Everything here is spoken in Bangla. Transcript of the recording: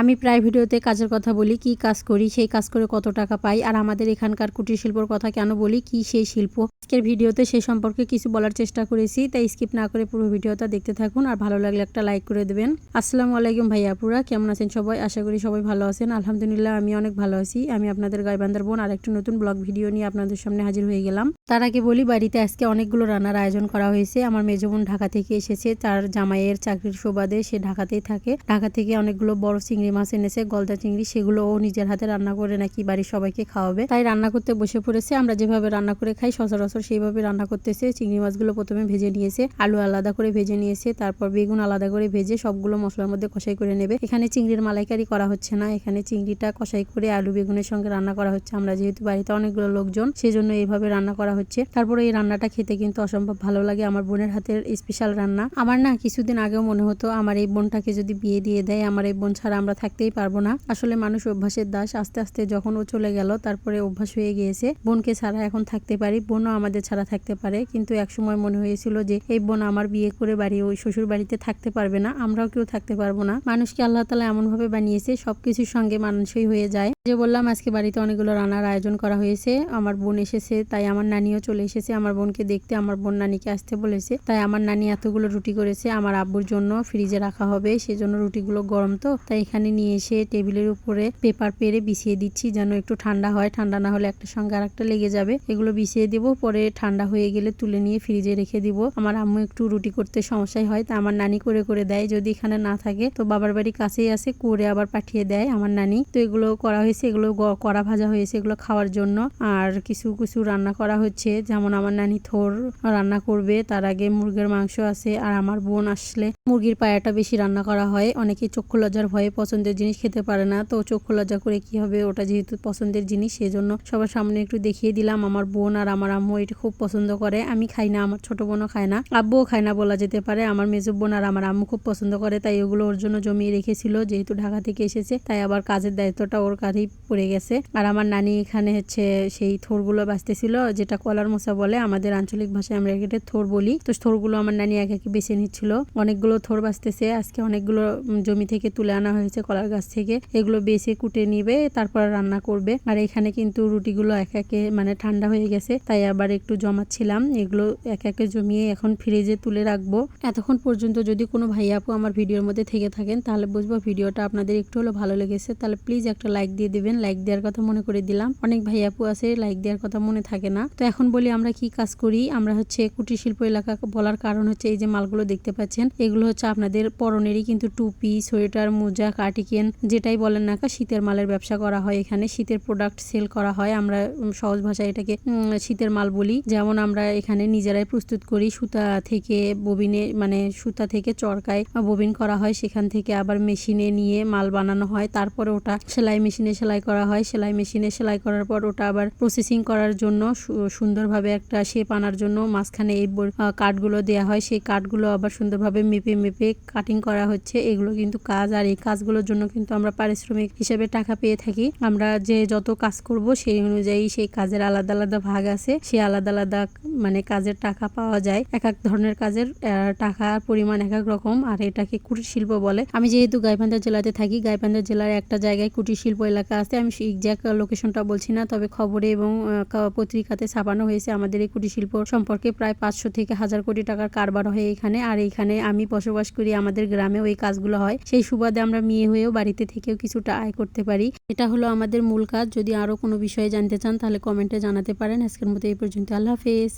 আমি প্রায় ভিডিওতে কাজের কথা বলি, কি কাজ করি, সেই কাজ করে কত টাকা পাই, আর আমাদের এখানকার কুটির শিল্পর কথা কেন বলি, কি সেই শিল্প। আজকের ভিডিওতে সেই সম্পর্কে কিছু বলার চেষ্টা করেছি, তাই স্কিপ না করে পুরো ভিডিওটা দেখতে থাকুন, আর ভালো লাগলে একটা লাইক করে দেবেন। আসসালামু আলাইকুম ভাইয়া পুরা কেমন আছেন সবাই? আশা করি সবাই ভালো আছেন। আলহামদুলিল্লাহ, আমি অনেক ভালো আছি। আমি আপনাদের গাইবান্দার বোন আর একটা নতুন ব্লগ ভিডিও নিয়ে আপনাদের সামনে হাজির হয়ে গেলাম। তার আগে বলি, বাড়িতে আজকে অনেকগুলো রান্নার আয়োজন করা হয়েছে। আমার মেজো বোন ঢাকা থেকে এসেছে, তার জামাইয়ের চাকরির সুবাদে সে ঢাকাতেই থাকে। ঢাকা থেকে অনেকগুলো বড় চিংড়ি মাছ এনেছে গলদা চিংড়ি সেগুলো ও নিজের হাতে রান্না করে নাকি বাড়ির সবাইকে খাওয়াবে। তাই রান্না করতে বসে পড়েছে। আমরা যেভাবে রান্না করে খাই, সচরাচর সেইভাবে রান্না করতেছে। চিংড়ি মাছগুলো প্রথমে ভেজে নিয়েছে, আলু আলাদা করে ভেজে নিয়েছে, তারপর বেগুন আলাদা করে ভেজে সবগুলো মশলার মধ্যে কষাই করে নেবে। এখানে চিংড়ির মালাইকারি করা হচ্ছে না। এখানে চিংড়িটা কষাই করে আলু বেগুনের সঙ্গে রান্না করা হচ্ছে। আমরা যেহেতু বাড়িতে অনেকগুলো লোকজন, সেজন্য এইভাবে রান্না করা হচ্ছে। তারপরে এই রান্নাটা খেতে কিন্তু অসম্ভব ভালো লাগে। আমার বোনের হাতের স্পেশাল রান্না। আমার না কিছুদিন আগেও মনে হতো, আমার এই বোনটাকে যদি বিয়ে দিয়ে দেয়, আমার এই বোন ছাড়া আমরা থাকতেই পারব না। আসলে মানুষ অভ্যাসের দাস। আস্তে আস্তে যখন ও চলে গেল, তারপরে অভ্যাস হয়ে গিয়েছে। বোনকে ছাড়া এখন থাকতে পারি, বোনও আমাদের ছাড়া থাকতে পারে। কিন্তু একসময় মনে হয়েছিল যে, এই বোন আমার বিয়ে করে বাড়ি, ওই শ্বশুর বাড়িতে থাকতে পারবে না, আমরাও কেউ থাকতে পারব না। মানুষকে আল্লাহ তালা এমনভাবে বানিয়েছে, সবকিছুর সঙ্গে মানুষই হয়ে যায়। যে বললাম, আজকে বাড়িতে অনেকগুলো রান্নার আয়োজন করা হয়েছে। আমার বোন এসেছে, তাই আমার নানিও চলে এসেছে। আমার বোনকে দেখতে আমার বোন নানিকে আসতে বলেছে। তাই আমার নানি এতগুলো রুটি করেছে, আমার আব্বুর জন্য ফ্রিজে রাখা হবে। সেজন্য রুটিগুলো গরম তো। তাই এখানে নিয়ে এসে টেবিলের উপরে পেপার পেরে বিছিয়ে দিচ্ছি যেন একটু ঠান্ডা হয়। ঠান্ডা না হলে একটা সঙ্গে আর একটা লেগে যাবে। এগুলো বিছিয়ে দেব, পরে ঠান্ডা হয়ে গেলে তুলে নিয়ে ফ্রিজে রেখে দিব। আমার আম্মু একটু রুটি করতে সমস্যাই হয় তা আমার নানি করে করে দেয়। যদি এখানে না থাকে, তো বাবার বাড়ি কাছেই আছে, করে আবার পাঠিয়ে দেয় আমার নানি। তো এগুলো করা হয়েছে। এগুলো গ- কড়া ভাজা হয়েছে এগুলো খাওয়ার জন্য। আর কিছু কিছু রান্না করা হচ্ছে, যেমন আমার নানি থোর রান্না করবে, তার আগে মুরগির মাংস আছে, আর আমার বোন আসলে মুরগির পায়াটা বেশি রান্না করা হয়। অনেকে চক্ষু লজ্জার ভয়ে পছন্দের জিনিস খেতে পারে না, তো চক্ষু লজ্জা করে কি হবে, ওটা যেহেতু পছন্দের জিনিস, সেজন্য সবার সামনে একটু দেখিয়ে দিলাম। আমার বোন আর আমার আম্মু এটা খুব পছন্দ করে, আমি খাই না, আমার ছোট বোনও খায় না, আব্বুও খায় না বলা যেতে পারে। আমার মেজো বোন আর আমার আম্মু খুব পছন্দ করে, তাই ওগুলো ওর জন্য জমিয়ে রেখেছিল, যেহেতু ঢাকা থেকে এসেছে, তাই আবার কাজের দায়িত্বটা ওর কাঁধেই পড়ে গেছে। আর আমার নানি এখানে হচ্ছে সেই থোরগুলো বাঁচতেছিল, যেটা কলার মোচা বলে। আমাদের আঞ্চলিক ভাষায় আমরা এটাকে থোর বলি। তো থোরগুলো আমার নানি এক একে বেছে নিচ্ছিল। অনেকগুলো থোর বাঁচতেছে। আজকে অনেকগুলো জমি থেকে তুলে আনা হয়েছে কলার গাছ থেকে। এগুলো বেছে কুটে নিবে, তারপর রান্না করবে। আর এখানে কিন্তু রুটিগুলো এক একে মানে ঠান্ডা হয়ে গেছে, তাই আবার একটু জমাচ্ছিলাম। এগুলো এক একে জমিয়ে এখন ফ্রিজে তুলে রাখব। এতক্ষণ পর্যন্ত যদি কোনো ভাই আপু আমার ভিডিওর মধ্যে থেকে থাকেন, তাহলে বুঝব ভিডিওটা আপনাদের একটু হলো ভালো লেগেছে। তাহলে প্লিজ একটা লাইক দিয়ে দিবেন লাইক দেওয়ার কথা মনে করে দিলাম। অনেক ভাই আপু আছে লাইক দেওয়ার কথা মনে থাকে না। তো এখন বলি আমরা কি কাজ করি? আমরা হচ্ছে কুটির শিল্প এলাকা বলার কারণ হচ্ছে এই যে মালগুলো দেখতে পাচ্ছেন, এগুলো হচ্ছে আপনাদের পরনেরই কিন্তু টুপি, সোয়েটার মোজা কার্টিকেন যেটাই বলেন না শীতের মালের ব্যবসা করা হয় এখানে। শীতের প্রোডাক্ট সেল করা হয়। আমরা সহজ ভাষায় এটাকে শীতের মাল বলি। যেমন আমরা এখানে নিজেরাই প্রস্তুত করি, সুতা থেকে ববিনে মানে সুতা থেকে চরকায় ববিন করা হয়। সেখান থেকে আবার মেশিনে নিয়ে মাল বানানো হয়। তারপরে ওটা সেলাই মেশিনে সেলাই করা হয়, সেলাই মেশিনে সেলাই করার পর ওটা আবার প্রসেসিং করার জন্য সু- সুন্দরভাবে একটা শেপ আনার জন্য মাঝখানে এই কাঠগুলো দেওয়া হয়। সেই কাঠগুলো আবার সুন্দরভাবে মেপে মেপে কাটিং করা হচ্ছে। এগুলো কিন্তু কাজ, আর এই কাজগুলোর জন্য কিন্তু আমরা পারিশ্রমিক হিসেবে টাকা পেয়ে থাকি। আমরা যে যত কাজ করব সেই অনুযায়ী সেই কাজের আলাদা আলাদা ভাগ আছে। সেই আলাদা আলাদা মানে কাজের টাকা পাওয়া যায়। এক এক ধরনের কাজের টাকার পরিমাণ এক এক রকম। আর এটাকে কুটির শিল্প বলে। আমি যেহেতু গাইবান্ধা জেলাতে থাকি, গাইবান্ধা জেলার একটা জায়গায় কুটির শিল্প এলাকা আছে আমি এক্সাক্ট লোকেশনটা বলছি না, তবে খবরে এবং পত্রিকাতে ছাপানো হয়েছে আমাদের এই কুটির শিল্প সম্পর্কে প্রায় পাঁচশো থেকে হাজার কোটি টাকার কারবার হয় এখানে। আর এখানে আমি বসবাস করি, আমাদের গ্রামেও এই কাজগুলো হয়। সেই সুবাদে আমরা মেয়ে হয়েও বাড়িতে থেকেও কিছুটা আয় করতে পারি। এটা হলো আমাদের মূল কাজ। যদি আরও কোনো বিষয়ে জানতে চান, তাহলে কমেন্টে জানাতে পারেন। আজকের মতো এই পর্যন্ত। আল্লাহ হাফেজ।